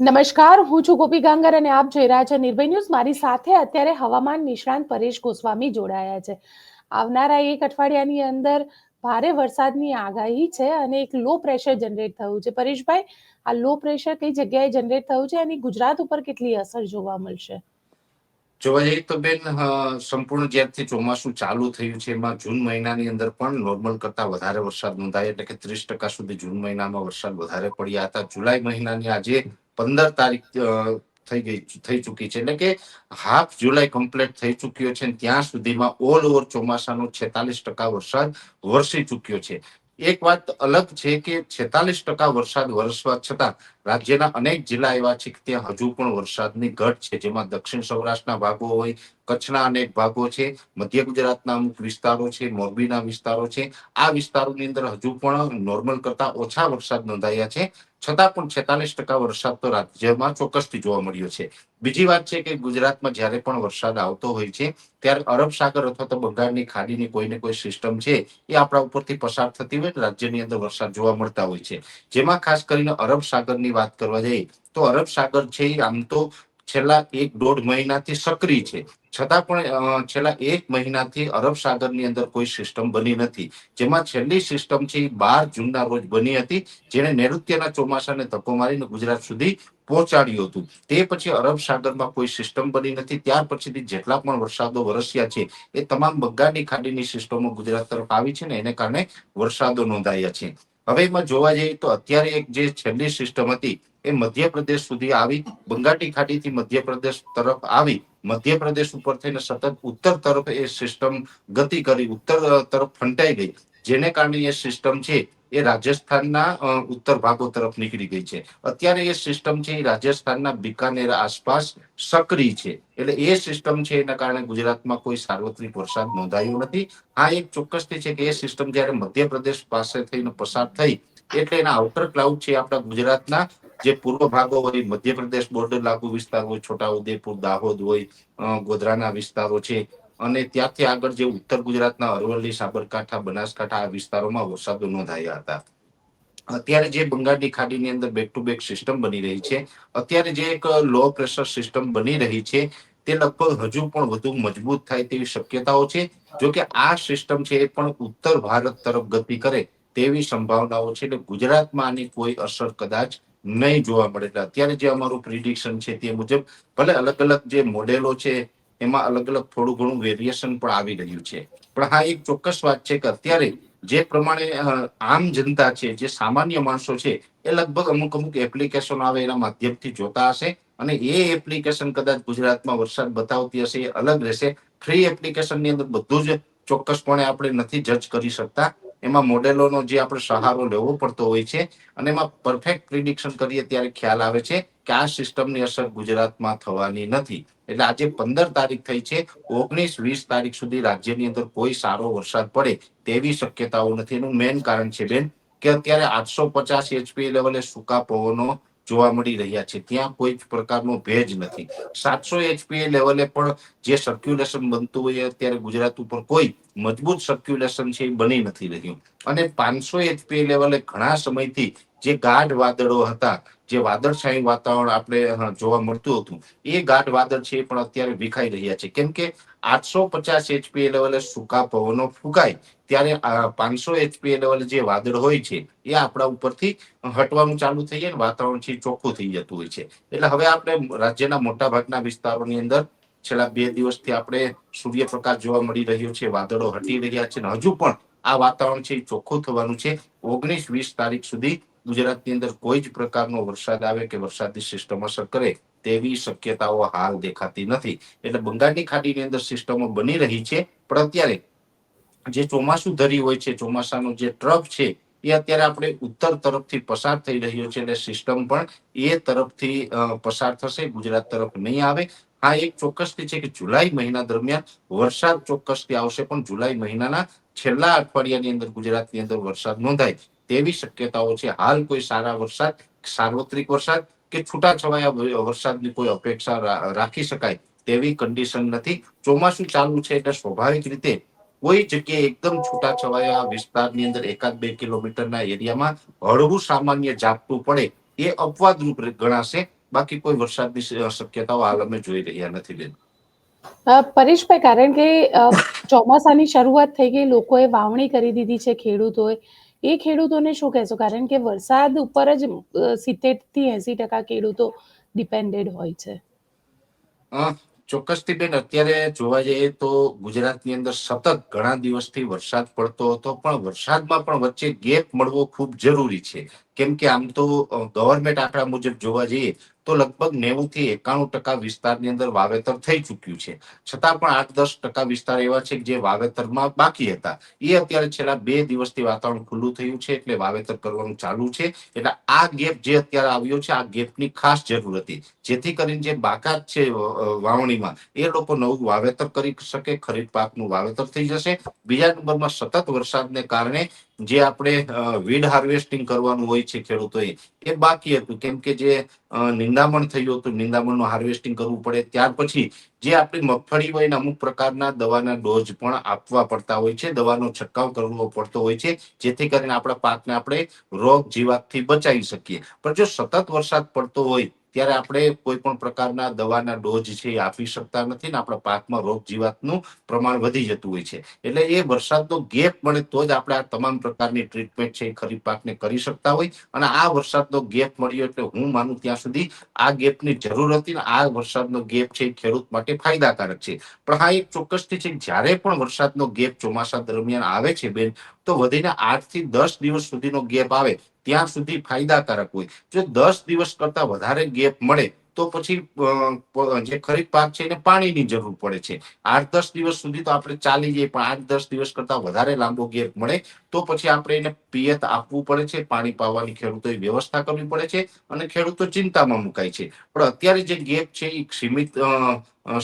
નમસ્કાર, હું છું ગોપી ગાંગર અને આપ જોઈ રહ્યા છો નિર્ભય ન્યૂઝ. મારી સાથે અત્યારે હવામાન નિષ્ણાંત પરેશ ગોસ્વામી જોડાયા છે. આવનારા એક અઠવાડિયાની અંદર ભારે વરસાદની આગાહી છે અને એક લો પ્રેશર જનરેટ થયું છે. પરેશભાઈ, આ લો પ્રેશર કઈ જગ્યાએ જનરેટ થયું છે અને ગુજરાત ઉપર કેટલી અસર જોવા મળશે? જોવા જઈએ તો બેન સંપૂર્ણ જ્યારથી ચોમાસું ચાલુ થયું છે, એમાં જૂન મહિનાની અંદર પણ નોર્મલ કરતા વધારે વરસાદ નોંધાય. એટલે કે ત્રીસ ટકા સુધી જૂન મહિનામાં વરસાદ વધારે પડ્યા હતા. જુલાઈ મહિનાની આજે પંદર તારીખ થઈ ગઈ, થઈ ચૂકી છે. એટલે કે હાફ જુલાઈ કમ્પ્લીટ થઈ ચૂક્યો છે ત્યાં સુધીમાં ઓલ ઓવર ચોમાસાનો છેતાલીસ ટકા વરસાદ વરસી ચૂક્યો છે. એક વાત અલગ છે કે છેતાલીસ ટકા વરસાદ વરસવા છતાં રાજ્યના અનેક જિલ્લા એવા છે કે ત્યાં હજુ પણ વરસાદની ઘટ છે. જેમાં દક્ષિણ સૌરાષ્ટ્રના ભાગો હોય કચ્છના અનેક ભાગો છે, મધ્ય ગુજરાતના અમુક વિસ્તારો છે, મોરબીના વિસ્તારો છે. આ વિસ્તારોની અંદર હજુ પણ નોર્મલ કરતા ઓછા વરસાદ નોંધાયા છે. છતાં પણ છેતાલીસ ટકા વરસાદ તો રાજ્યમાં ચોક્કસથી જોવા મળ્યો છે. બીજી વાત છે કે ગુજરાતમાં જ્યારે પણ વરસાદ આવતો હોય છે, ત્યારે અરબ સાગર અથવા તો બંગાળની ખાડીની કોઈ ને કોઈ સિસ્ટમ છે, એ આપણા ઉપરથી પસાર થતી હોય રાજ્યની અંદર વરસાદ જોવા મળતા હોય છે. જેમાં ખાસ કરીને અરબ સાગરની વાત કરવા જઈએ, તો અરબ સાગર છે આમ તો છેલ્લા એક દોઢ મહિનાથી સક્રિય છે. છતાં પણ છેલ્લા એક મહિનાથી અરબ સાગરની અંદર કોઈ સિસ્ટમ બની નથી. જેમાં છેલ્લી સિસ્ટમ છે બાર જૂનના રોજ બની હતી જેને નૈઋત્યના ચોમાસાને ધક્કો મારીને ગુજરાત સુધી પહોંચાડ્યું હતું. તે પછી અરબ સાગરમાં કોઈ સિસ્ટમ બની નથી. ત્યાર પછીથી જેટલા પણ વરસાદો વરસ્યા છે, એ તમામ બંગાળની ખાડીની સિસ્ટમો ગુજરાત તરફ આવી છે ને એને કારણે વરસાદો નોંધાયા છે. હવે એમાં જોવા જઈએ તો અત્યારે એક જે છેલ્લી સિસ્ટમ હતી એ મધ્યપ્રદેશ સુધી આવી, બંગાટી ખાડીથી મધ્યપ્રદેશ તરફ આવી, મધ્યપ્રદેશ ઉપર થઈને સતત ઉત્તર તરફ એ સિસ્ટમ ગતિ કરી, ઉત્તર તરફ ફંટાઈ ગઈ. જેને કારણે એ સિસ્ટમ છે એ રાજસ્થાનના ઉત્તર ભાગો તરફ નીકળી ગઈ છે. અત્યારે એ સિસ્ટમ છે એ રાજસ્થાનના બિકાનેર આસપાસ સક્રિય છે. એટલે એ સિસ્ટમ છે એના કારણે ગુજરાતમાં કોઈ સાર્વત્રિક વરસાદ નોંધાયો નથી. આ એક ચોક્કસથી છે કે એ સિસ્ટમ જ્યારે મધ્યપ્રદેશ પાસે થઈને પસાર થઈ, એટલે એના આઉટર ક્લાઉડ છે આપણા ગુજરાતના જે પૂર્વ ભાગો હોય, મધ્યપ્રદેશ બોર્ડર લાગુ વિસ્તાર હોય, છોટાઉદેપુર, દાહોદ હોય ગોધરાના વિસ્તારો છે. અને ત્યાંથી આગળ જે ઉત્તર ગુજરાતના અરવલ્લી, સાબરકાંઠા, બનાસકાંઠા આ વિસ્તારોમાં વરસાદો નોંધાયા હતા. અત્યારે જે બંગાળની ખાડીની અંદર બેક ટુ બેક સિસ્ટમ બની રહી છે. અત્યારે જે એક લો પ્રેશર સિસ્ટમ બની રહી છે, તે લગભગ હજુ પણ વધુ મજબૂત થાય તેવી શક્યતાઓ છે. જો કે આ સિસ્ટમ છે એ પણ ઉત્તર ભારત તરફ ગતિ કરે તેવી સંભાવનાઓ છે. એટલે ગુજરાતમાં આની કોઈ અસર કદાચ નહીં જોવા મળે. એટલે અત્યારે જે અમારું પ્રિડિક્શન છે તે મુજબ, ભલે અલગ અલગ જે મોડેલો છે, એમાં અલગ અલગ થોડું ઘણું વેરિએશન પણ આવી રહ્યું છે. પણ હા, એક ચોક્કસ વાત છે કે અત્યારે જે પ્રમાણે આમ જનતા છે, જે સામાન્ય માણસો છે, એ લગભગ અમુક અમુક એપ્લિકેશન આવે એના માધ્યમથી જોતા હશે અને એ એપ્લિકેશન કદાચ ગુજરાતમાં વરસાદ બતાવતી હશે એ અલગ રહેશે. ફ્રી એપ્લિકેશનની અંદર બધું જ ચોક્કસપણે આપણે નથી જજ કરી શકતા. એમાં મોડેલોનો જે આપણે સહારો લેવો પડતો હોય છે અને એમાં પરફેક્ટ પ્રિડિક્શન કરીએ ત્યારે ખ્યાલ આવે છે કે આ સિસ્ટમની અસર ગુજરાતમાં થવાની નથી. એટલે આજે પંદર તારીખ થઈ છે, ઓગણીસ વીસ તારીખ સુધી રાજ્યની અંદર કોઈ સારો વરસાદ પડે તેવી શક્યતાઓ નથી. એનું મેઇન કારણ છે બેન કે અત્યારે આઠસો પચાસ એચપી લેવલે સૂકા પવનો જોવા મળી રહ્યા છે. ત્યાં કોઈ જ પ્રકારનો ભેજ નથી. સાતસો એચપીએ લેવલે પણ જે સર્ક્યુલેશન બનતું હોય અત્યારે ગુજરાત ઉપર કોઈ મજબૂત સર્ક્યુલેશન છે એ બની નથી રહ્યું. અને પાંચસો એચપીએ લેવલે ઘણા સમયથી જે ગાઢ વાદળો હતા, જે વાદળછાયું વાતાવરણ આપણે જોવા મળતું હતું, એ ગાઢ વાદળ છે એ પણ અત્યારે વિખાઈ રહ્યા છે. કેમ કે આઠસો પચાસ એચપી લેવલે સૂકા પવનો ફૂંકાય, ત્યારે પાંચસો એચપી લેવલે જે વાદળ હોય છે, એ આપણા ઉપરથી હટવાનું ચાલુ થઈ જાય વાતાવરણ છે ચોખ્ખું થઈ જતું હોય છે. એટલે હવે આપણે રાજ્યના મોટા ભાગના વિસ્તારોની અંદર છેલ્લા બે દિવસથી આપણે સૂર્યપ્રકાશ જોવા મળી રહ્યો છે, વાદળો હટી રહ્યા છે અને હજુ પણ આ વાતાવરણ છે ચોખ્ખું થવાનું છે. ઓગણીસ વીસ તારીખ સુધી ગુજરાતની અંદર કોઈ જ પ્રકારનો વરસાદ આવે કે વરસાદની સિસ્ટમ અસર કરે, તેવી શક્યતાઓ હાલ દેખાતી નથી. એટલે બંગાળની ખાડીની અંદર સિસ્ટમો બની રહી છે, પણ અત્યારે જે ચોમાસું ધરી હોય છે, ચોમાસાનો જે ટ્રફ છે, એ અત્યારે આપણે ઉત્તર તરફથી પસાર થઈ રહ્યો છે, એટલે સિસ્ટમ પણ એ તરફથી પસાર થશે, ગુજરાત તરફ નહીં આવે. હા, એક ચોક્કસથી છે કે જુલાઈ મહિના દરમિયાન વરસાદ ચોક્કસથી આવશે, પણ જુલાઈ મહિનાના છેલ્લા અઠવાડિયાની અંદર ગુજરાતની અંદર વરસાદ નોંધાય. તેવી શક્યતાઓ છે. હાલ કોઈ સારા વરસાદ, સાર્વત્રિક વરસાદ કે છૂટાછવાયા વરસાદની કોઈ અપેક્ષા રાખી શકાય તેવી કન્ડિશન નથી. ચોમાસું ચાલુ છે એટલે સ્વાભાવિક રીતે કોઈ જગ્યાએ એકદમ છૂટાછવાયા વિસ્તારની અંદર એકાદ બે કિલોમીટરના એરિયામાં હળવું સામાન્ય ઝાપટું પડે એ અપવાદરૂપ ગણાશે. બાકી કોઈ વરસાદની શક્યતાઓ હાલ અમે જોઈ રહ્યા નથી બેન. પરેશભાઈ, કારણ કે ચોમાસાની શરૂઆત થઈ ગઈ, લોકોએ વાવણી કરી દીધી છે ખેડૂતોએ. એ ખેડૂતોને શું કહેશો? કારણ કે વરસાદ ઉપર જ સિત્તેરથી એસી ટકા ખેડૂતો ડિપેન્ડેડ હોય છે. ચોક્કસથી બેન અત્યારે જોવા જઈએ તો ગુજરાતની અંદર સતત ઘણા દિવસથી વરસાદ પડતો હતો, પણ વરસાદમાં પણ વચ્ચે ગેપ મળવો ખૂબ જરૂરી છે. કેમ કે આમ તો ગવર્મેન્ટ આંકડા મુજબ જોવા જઈએ તો લગભગ નેવું થી એકાણું ટકા વિસ્તારની અંદર વાવેતર થઈ ચૂક્યું છે. છતાં પણ આઠ દસ ટકા વિસ્તાર એવા છે જે વાવેતરમાં બાકી હતા. એ અત્યારે છેલ્લા બે દિવસથી વાતાવરણ ખુલ્લું થયું છે એટલે વાવેતર કરવાનું ચાલુ છે. એટલે આ ગેપ જે અત્યારે આવ્યો છે, આ ગેપની ખાસ જરૂર હતી. જેથી કરીને જે બાકાત છે વાવણીમાં, એ લોકો નવું વાવેતર કરી શકે, ખરીફ પાકનું વાવેતર થઈ જશે. બીજા નંબરમાં સતત વરસાદને કારણે જે આપણે વીડ હાર્વેસ્ટિંગ કરવાનું હોય છે ખેડૂતોએ, એ બાકી હતું. કેમ કે જે નિંદામણ થયું હતું, નિંદામણનું હાર્વેસ્ટિંગ કરવું પડે. ત્યાર પછી જે આપણી મગફળી હોય ને અમુક પ્રકારના દવાના ડોઝ પણ આપવા પડતા હોય છે, દવાનો છંટકાવ કરવો પડતો હોય છે, જેથી કરીને આપણા પાકને આપણે રોગ જીવાતથી બચાવી શકીએ. પણ જો સતત વરસાદ પડતો હોય ત્યારે આપણે કોઈ પણ પ્રકારના દવાના ડોઝ છે એ આપી શકતા નથી ને આપણા પાકમાં રોગ જીવાતનું પ્રમાણ વધી જતું હોય છે. એટલે એ વરસાદનો ગેપ મળે તો જ આપણે આ તમામ પ્રકારની ટ્રીટમેન્ટ છે એ ખરીફ પાકને કરી શકતા હોય. અને આ વરસાદનો ગેપ મળ્યો એટલે હું માનું ત્યાં સુધી આ ગેપની જરૂર હતી ને આ વરસાદનો ગેપ છે એ ખેડૂત માટે ફાયદાકારક છે. પણ હા, એક ચોક્કસથી છે જ્યારે પણ વરસાદનો ગેપ ચોમાસા દરમિયાન આવે છે બેન તો વધીને આઠથી દસ દિવસ સુધીનો ગેપ આવે, ત્યાં સુધી ફાયદાકારક હોય. જો દસ દિવસ કરતા વધારે ગેપ મળે, તો પછી જે ખરીફ પાક છે એને પાણીની જરૂર પડે છે. આઠ દસ દિવસ સુધી તો આપણે ચાલી જઈએ, પણ આઠ દસ દિવસ કરતા વધારે લાંબો ગેપ મળે, તો પછી આપણે એને પિયત આપવું પડે છે, પાણી પાવાની ખેડૂતોએ વ્યવસ્થા કરવી પડે છે, અને ખેડૂતો ચિંતામાં મુકાય છે. પણ અત્યારે જે ગેપ છે એ સીમિત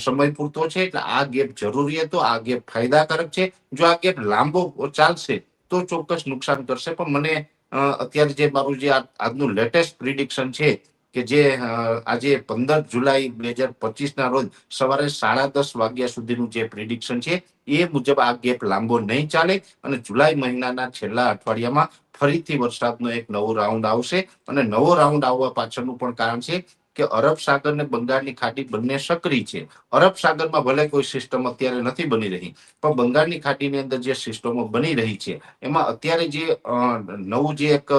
સમય પૂરતો છે, એટલે આ ગેપ જરૂરી હતો, આ ગેપ ફાયદાકારક છે. જો આ ગેપ લાંબો ચાલશે તો ચોક્કસ નુકસાન કરશે. પણ મને અત્યારે જે મારું જે આજનું લેટેસ્ટ પ્રિડિક્શન છે કે જે આજે પંદર જુલાઈ બે હજાર પચીસ ના રોજ સવારે સાડા દસ વાગ્યા સુધીનું જે પ્રિડિક્શન છે એ મુજબ આ ગેપ લાંબો નહીં ચાલે અને જુલાઈ મહિનાના છેલ્લા અઠવાડિયામાં ફરીથી વરસાદનો એક નવો રાઉન્ડ આવશે. અને નવો રાઉન્ડ આવવા પાછળનું પણ કારણ છે કે અરબ સાગર ને બંગાળની ખાડી બંને સક્રિય છે. અરબ સાગરમાં ભલે કોઈ સિસ્ટમ અત્યારે નથી બની રહી, પણ બંગાળની ખાડીની અંદર જે સિસ્ટમો બની રહી છે, એમાં અત્યારે જે નવું જે એક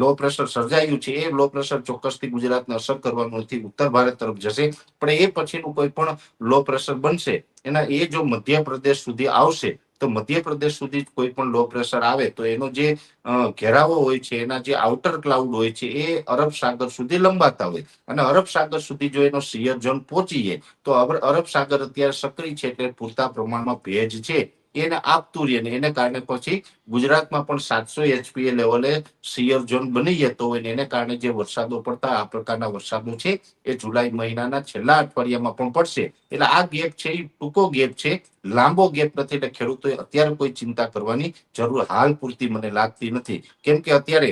લો પ્રેશર સર્જાયું છે, એ લો પ્રેશર ચોક્કસથી ગુજરાતને અસર કરવાનું નથી. ઉત્તર ભારત તરફ જશે, પણ એ પછીનું કોઈ પણ લો પ્રેશર બનશે, એના એ જો મધ્યપ્રદેશ સુધી આવશે તો મધ્યપ્રદેશ સુધી કોઈ પણ લો પ્રેશર આવે તો એનો જે ઘેરાવો હોય છે, એના જે આઉટર ક્લાઉડ હોય છે, એ અરબ સાગર સુધી લંબાતા હોય. અને અરબ સાગર સુધી જો એનો સિયર ઝોન જાય, તો અરબ સાગર અત્યારે સક્રિય છે એટલે પૂરતા પ્રમાણમાં ભેજ છે. એને આપતું રહે એને કારણે પછી ગુજરાતમાં પણ સાતસો એચપીએ લેવલે સિયર ઝોન બની જતો હોય એને કારણે જે વરસાદો પડતા આ પ્રકારના વરસાદો છે એ જુલાઈ મહિનાના છેલ્લા અઠવાડિયામાં પણ પડશે. એટલે આ ગેપ છે, એ ટૂંકો ગેપ છે, લાંબો ગેપ નથી એટલે ખેડૂતોએ અત્યારે કોઈ ચિંતા કરવાની જરૂર હાલ પૂરતી મને લાગતી નથી. કેમ કે અત્યારે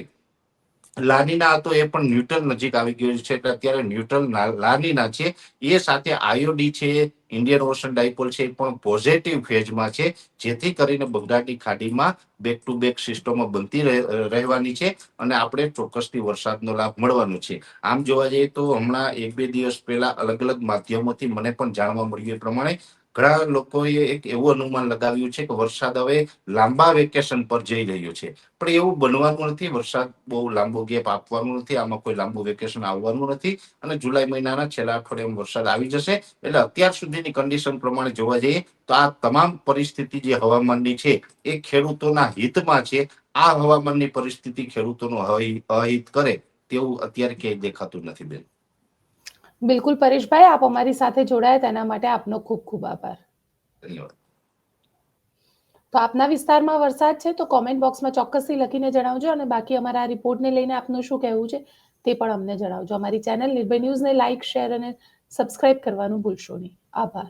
લાનીના હતો એ પણ ન્યુટ્રલ નજીક આવી ગયો છે, એટલે અત્યારે ન્યુટ્રલ લાનીના છે, એ સાથે આયોડી છે, ઇન્ડિયન ઓશન ડાયપોલ છે, એ પણ પોઝિટિવ ફેઝમાં છે, જેથી કરીને બંગાળની ખાડીમાં બેક ટુ બેક સિસ્ટમો બનતી રહે- રહેવાની છે અને આપણે ચોક્કસથી વરસાદનો લાભ મળવાનો છે. આમ જોવા જઈએ તો હમણાં એક બે દિવસ પહેલા અલગ અલગ માધ્યમોથી મને પણ જાણવા મળ્યું એ પ્રમાણે ઘણા લોકોએ એક એવું અનુમાન લગાવ્યું છે કે વરસાદ હવે લાંબા વેકેશન પર જઈ રહ્યો છે. પણ એવું બનવાનું નથી, વરસાદ બહુ લાંબો ગેપ આપવાનું નથી, આમાં કોઈ લાંબુ વેકેશન આવવાનું નથી અને જુલાઈ મહિનાના છેલ્લા અઠવાડિયામાં વરસાદ આવી જશે. એટલે અત્યાર સુધીની કન્ડિશન પ્રમાણે જોવા જઈએ તો આ તમામ પરિસ્થિતિ જે હવામાનની છે એ ખેડૂતોના હિતમાં છે. આ હવામાનની પરિસ્થિતિ ખેડૂતોનું અહિ- અહિત કરે તેવું અત્યારે ક્યાંય દેખાતું નથી બેન. બિલકુલ પરેશભાઈ આપ અમારી સાથે જોડાયા તેના માટે આપનો ખૂબ ખૂબ આભાર. ધન્યવાદ. તો આપના વિસ્તારમાં વરસાદ છે તો કોમેન્ટ બોક્સમાં ચોક્કસથી લખીને જણાવજો અને બાકી અમારા આ રિપોર્ટને લઈને આપનું શું કહેવું છે તે પણ અમને જણાવજો. અમારી ચેનલ નિર્ભય ન્યૂઝને લાઇક શેર અને સબસ્ક્રાઇબ કરવાનું ભૂલશો નહીં. આભાર.